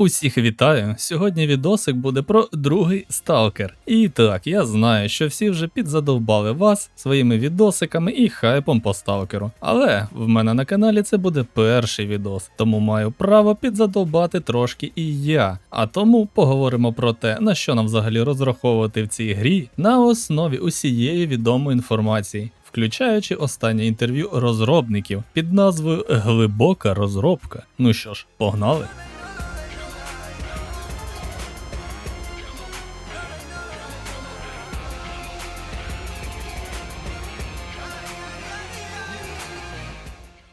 Усіх вітаю! Сьогодні відосик буде про другий сталкер. І так, я знаю, що всі вже підзадовбали вас своїми відосиками і хайпом по сталкеру. Але в мене на каналі це буде перший відос, тому маю право підзадовбати трошки і я. А тому поговоримо про те, на що нам взагалі розраховувати в цій грі на основі усієї відомої інформації. Включаючи останнє інтерв'ю розробників під назвою Глибока розробка. Ну що ж, погнали!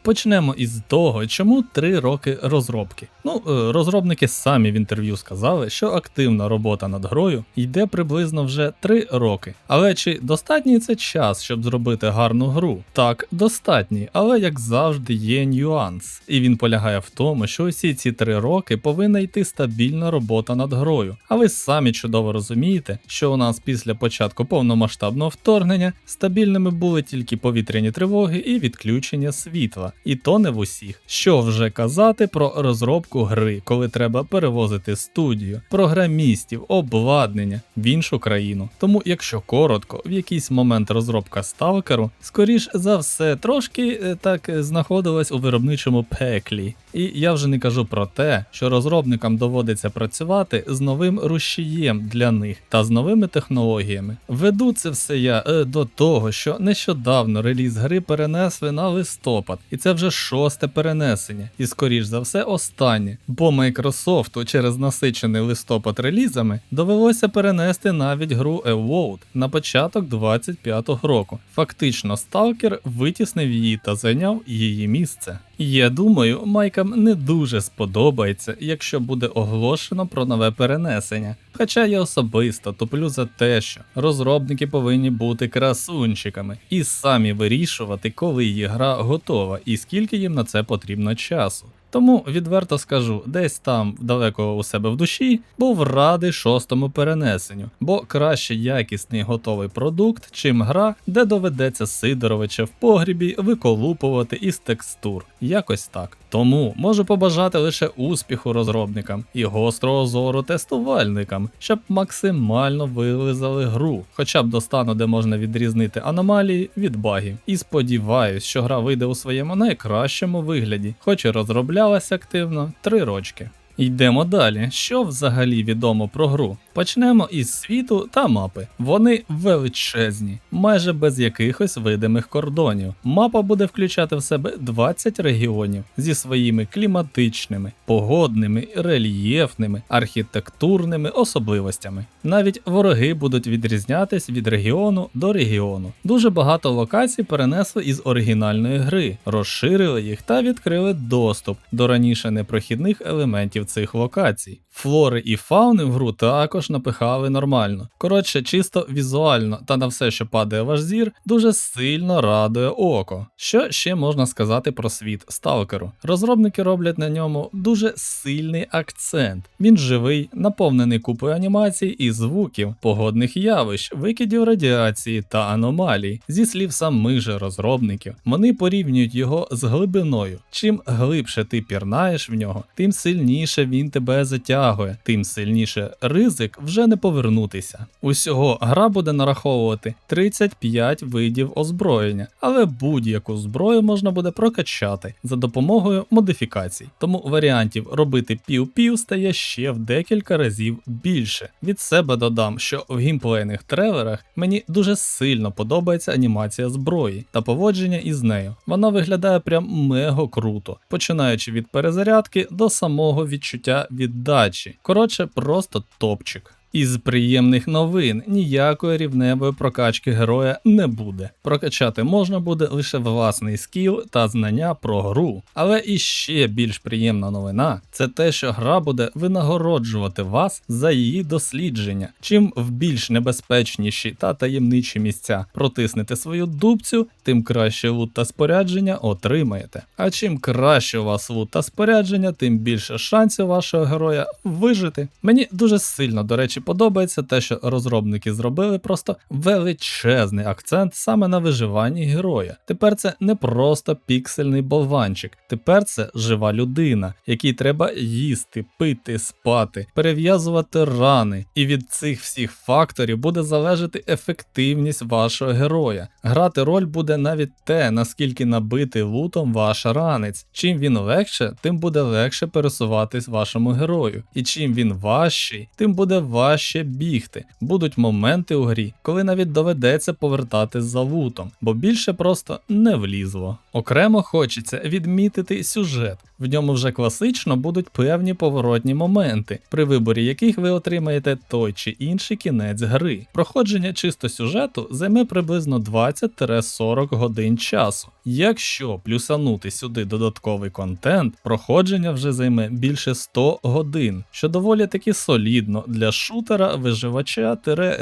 Почнемо із того, чому 3 роки розробки. Ну, е, розробники самі в інтерв'ю сказали, що активна робота над грою йде приблизно вже 3 роки. Але чи достатній це час, щоб зробити гарну гру? Так, достатній, але як завжди є нюанс. І він полягає в тому, що усі ці 3 роки повинна йти стабільна робота над грою. А ви самі чудово розумієте, що у нас після початку повномасштабного вторгнення стабільними були тільки повітряні тривоги і відключення світла і то не в усіх. Що вже казати про розробку гри, коли треба перевозити студію, програмістів, обладнання в іншу країну. Тому, якщо коротко, в якийсь момент розробка сталкеру, скоріш за все, трошки е, так е, знаходилась у виробничому пеклі. І я вже не кажу про те, що розробникам доводиться працювати з новим рушієм для них та з новими технологіями. Веду це все я е, до того, що нещодавно реліз гри перенесли на листопад, і це вже шосте перенесення, і скоріш за все останнє. Бо Microsoft через насичений листопад релізами довелося перенести навіть гру Evolved на початок 25-го року. Фактично, Stalker витіснив її та зайняв її місце. Я думаю, майкам не дуже сподобається, якщо буде оголошено про нове перенесення. Хоча я особисто топлю за те, що розробники повинні бути красунчиками і самі вирішувати, коли її гра готова і скільки їм на це потрібно часу. Тому відверто скажу, десь там далеко у себе в душі був радий шостому перенесенню, бо краще якісний готовий продукт, чим гра, де доведеться Сидоровича в погрібі виколупувати із текстур. Якось так. Тому можу побажати лише успіху розробникам і гострого зору тестувальникам, щоб максимально вилизали гру, хоча б до стану, де можна відрізнити аномалії від багів. І сподіваюсь, що гра вийде у своєму найкращому вигляді, хоч і розроблялась активно три рочки. Йдемо далі. Що взагалі відомо про гру? Почнемо із світу та мапи. Вони величезні, майже без якихось видимих кордонів. Мапа буде включати в себе 20 регіонів зі своїми кліматичними, погодними, рельєфними, архітектурними особливостями. Навіть вороги будуть відрізнятись від регіону до регіону. Дуже багато локацій перенесли із оригінальної гри, розширили їх та відкрили доступ до раніше непрохідних елементів цих локацій. Флори і фауни в гру також напихали нормально. Коротше, чисто візуально та на все, що падає ваш зір, дуже сильно радує око. Що ще можна сказати про світ сталкеру? Розробники роблять на ньому дуже сильний акцент. Він живий, наповнений купою анімацій і звуків, погодних явищ, викидів радіації та аномалій. Зі слів самих же розробників, вони порівнюють його з глибиною. Чим глибше ти пірнаєш в нього, тим сильніше він тебе затягує, тим сильніше ризик вже не повернутися. Усього гра буде нараховувати 35 видів озброєння, але будь-яку зброю можна буде прокачати за допомогою модифікацій. Тому варіантів робити пів-пів стає ще в декілька разів більше. Від себе додам, що в гімплейних трейлерах мені дуже сильно подобається анімація зброї та поводження із нею. Вона виглядає прям мега круто, починаючи від перезарядки до самого відчуття віддачі. Коротше, просто топчик. Із приємних новин ніякої рівневої прокачки героя не буде. Прокачати можна буде лише власний скіл та знання про гру. Але і ще більш приємна новина це те, що гра буде винагороджувати вас за її дослідження. Чим в більш небезпечніші та таємничі місця протиснете свою дубцю, тим краще лут та спорядження отримаєте. А чим краще у вас лут та спорядження, тим більше шансів вашого героя вижити. Мені дуже сильно, до речі речі, подобається те, що розробники зробили просто величезний акцент саме на виживанні героя. Тепер це не просто піксельний болванчик, тепер це жива людина, якій треба їсти, пити, спати, перев'язувати рани. І від цих всіх факторів буде залежати ефективність вашого героя. Грати роль буде навіть те, наскільки набитий лутом ваш ранець. Чим він легше, тим буде легше пересуватись вашому герою. І чим він важчий, тим буде важче бігти. Будуть моменти у грі, коли навіть доведеться повертати за лутом, бо більше просто не влізло. Окремо хочеться відмітити сюжет. В ньому вже класично будуть певні поворотні моменти, при виборі яких ви отримаєте той чи інший кінець гри. Проходження чисто сюжету займе приблизно 20-40 годин часу. Якщо плюсанути сюди додатковий контент, проходження вже займе більше 100 годин, що доволі таки солідно для шутера виживача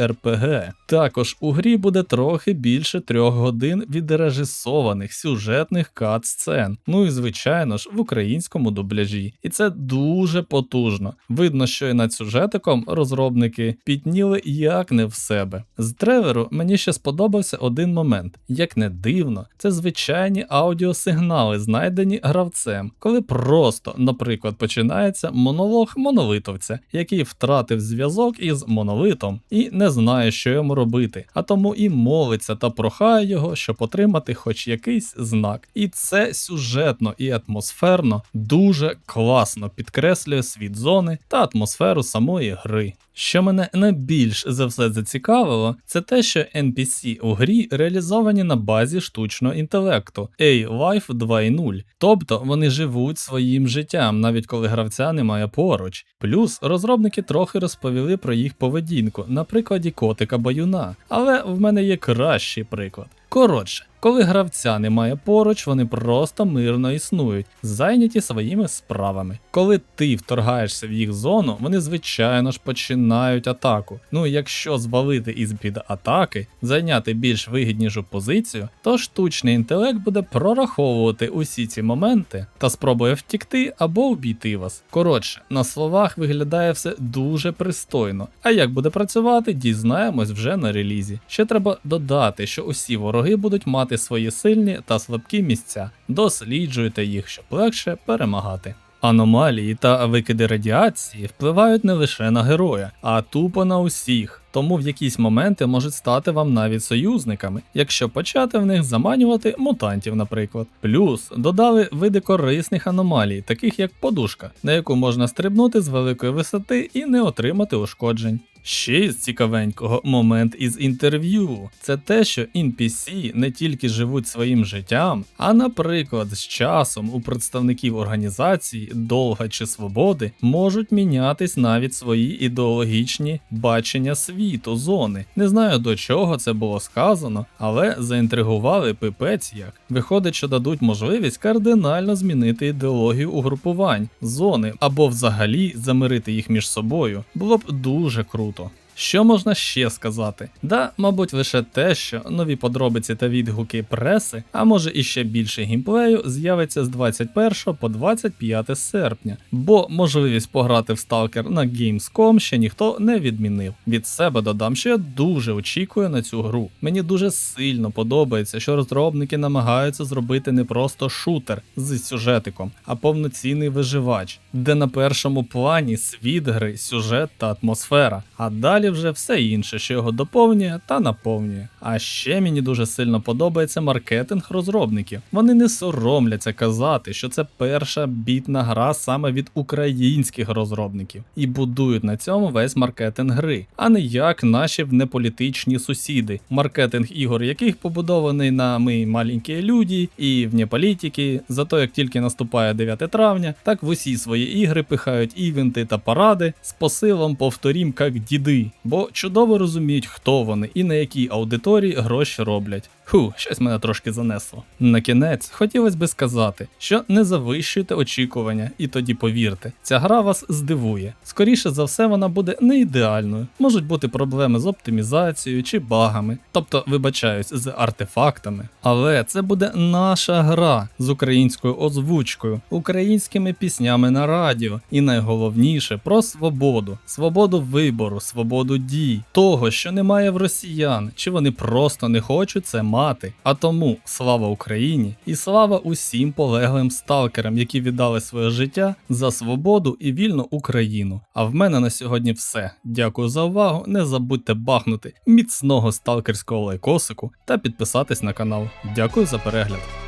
РПГ. Також у грі буде трохи більше 3 годин відрежисованих сюжетних кат-сцен. Ну і звичайно ж в українському дубляжі. І це дуже потужно. Видно, що і над сюжетиком розробники підніли як не в себе. З треверу мені ще сподобався один момент. Як не дивно, це звичайні аудіосигнали, знайдені гравцем, коли просто, наприклад, починається монолог моновитовця, який втратив зв'язок із монолитом і не знає, що йому робити, а тому і молиться та прохає його, щоб отримати хоч якийсь знак. І це сюжетно і атмосферно дуже класно підкреслює світ зони та атмосферу самої гри. Що мене найбільш за все зацікавило, це те, що NPC у грі реалізовані на базі штучного інтелекту A-Life 2.0, тобто вони живуть своїм життям, навіть коли гравця немає поруч. Плюс розробники трохи розповіли про їх поведінку на прикладі котика баюна, але в мене є кращий приклад. Коротше, коли гравця немає поруч, вони просто мирно існують, зайняті своїми справами. Коли ти вторгаєшся в їх зону, вони звичайно ж починають атаку. Ну якщо звалити із під атаки, зайняти більш вигіднішу позицію, то штучний інтелект буде прораховувати усі ці моменти та спробує втікти або вбійти вас. Коротше, на словах виглядає все дуже пристойно. А як буде працювати, дізнаємось вже на релізі. Ще треба додати, що усі вороги будуть мати свої сильні та слабкі місця. Досліджуйте їх, щоб легше перемагати. Аномалії та викиди радіації впливають не лише на героя, а тупо на усіх. Тому в якісь моменти можуть стати вам навіть союзниками, якщо почати в них заманювати мутантів, наприклад. Плюс додали види корисних аномалій, таких як подушка, на яку можна стрибнути з великої висоти і не отримати ушкоджень. Ще із цікавенького момент із інтерв'ю це те, що NPC не тільки живуть своїм життям, а, наприклад, з часом у представників організації Долга чи Свободи можуть мінятись навіть свої ідеологічні бачення світу, зони. Не знаю до чого це було сказано, але заінтригували пипець як. Виходить, що дадуть можливість кардинально змінити ідеологію угрупувань, зони або взагалі замирити їх між собою. Було б дуже круто. pronto. Що можна ще сказати? Да, мабуть, лише те, що нові подробиці та відгуки преси, а може і ще більше геймплею, з'явиться з 21 по 25 серпня, бо можливість пограти в Stalker на Gamescom ще ніхто не відмінив. Від себе додам, що я дуже очікую на цю гру. Мені дуже сильно подобається, що розробники намагаються зробити не просто шутер з сюжетиком, а повноцінний виживач, де на першому плані світ гри, сюжет та атмосфера. А далі вже все інше, що його доповнює та наповнює. А ще мені дуже сильно подобається маркетинг розробників. Вони не соромляться казати, що це перша бітна гра саме від українських розробників, і будують на цьому весь маркетинг гри, а не як наші внеполітичні сусіди, маркетинг ігор яких побудований на ми маленькі люди і вне політики. Зато як тільки наступає 9 травня, так в усі свої ігри пихають івенти та паради з посилом повторім як діди, бо чудово розуміють, хто вони і на якій аудиторії гроші роблять. Ху, щось мене трошки занесло. На кінець хотілося би сказати, що не завищуйте очікування, і тоді повірте, ця гра вас здивує. Скоріше за все, вона буде не ідеальною. Можуть бути проблеми з оптимізацією чи багами, тобто, вибачаюсь, з артефактами. Але це буде наша гра з українською озвучкою, українськими піснями на радіо, і найголовніше про свободу, свободу вибору, свободу дій, того, що немає в росіян, чи вони просто не хочуть це мати. А тому слава Україні і слава усім полеглим сталкерам, які віддали своє життя за свободу і вільну Україну. А в мене на сьогодні все. Дякую за увагу. Не забудьте бахнути міцного сталкерського лайкосику та підписатись на канал. Дякую за перегляд.